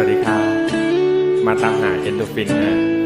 สวัสดีครับ มาตามหาเอนโดฟินนะ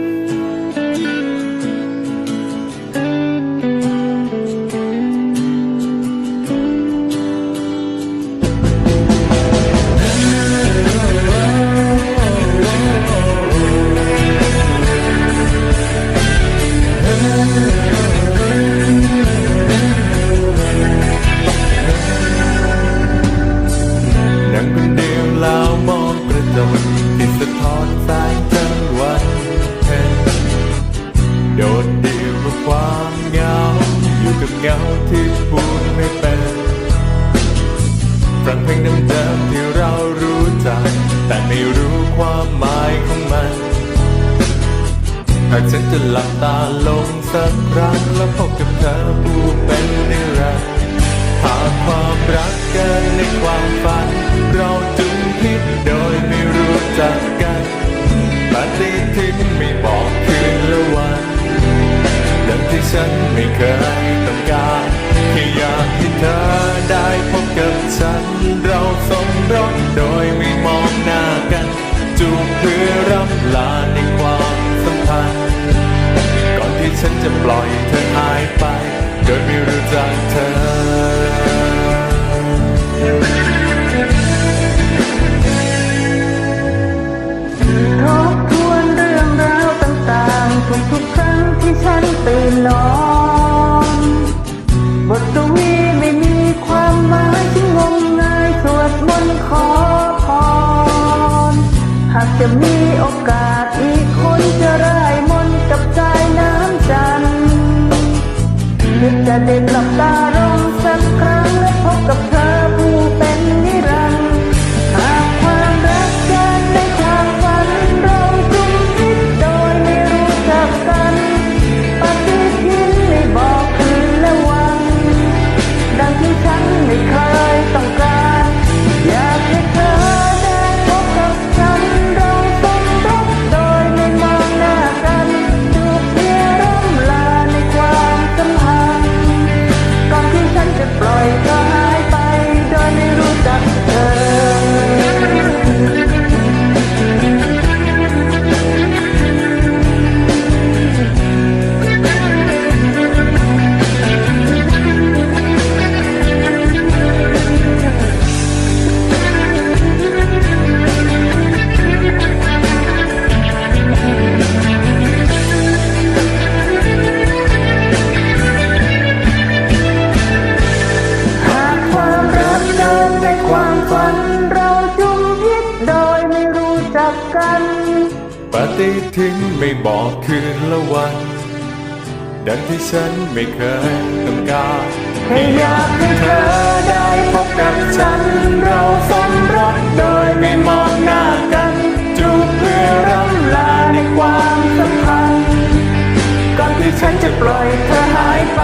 ฟังเพลงเดิมๆที่เรารู้จัก แต่ไม่รู้ความหมายของมัน หากฉันจะหลับตาลงสักครั้งแล้วพบกับเธอผู้เป็นนิรันดร์หากความ เพื่อรับลาในความสัมพันธ์ ก่อนที่ฉันจะปล่อยเธอหายไป โดยไม่รู้จักเธอทบทวนเรื่องราวต่างๆทุกครั้งที่ฉันตื่นนอนบทกวี จะมีโอกาสอีกคนจะร่ายมนกับสายน้ำจันทร์จะได้หลับตาลงสักครั้งและพบกับเธอ วามฝันเราจุ่มพิษโดยไม่รู้จักกัน ปฏิทินไม่บอกคืนละวัน ดังที่ฉันไม่เคยต้องการแค่อยากให้เธอได้พบกับฉัน เราสมรสโดยไม่มองหน้ากันจูบเพื่อร่ำลาในความสัมพันธ์ก่อนที่ฉันจะปล่อยเธอหายไป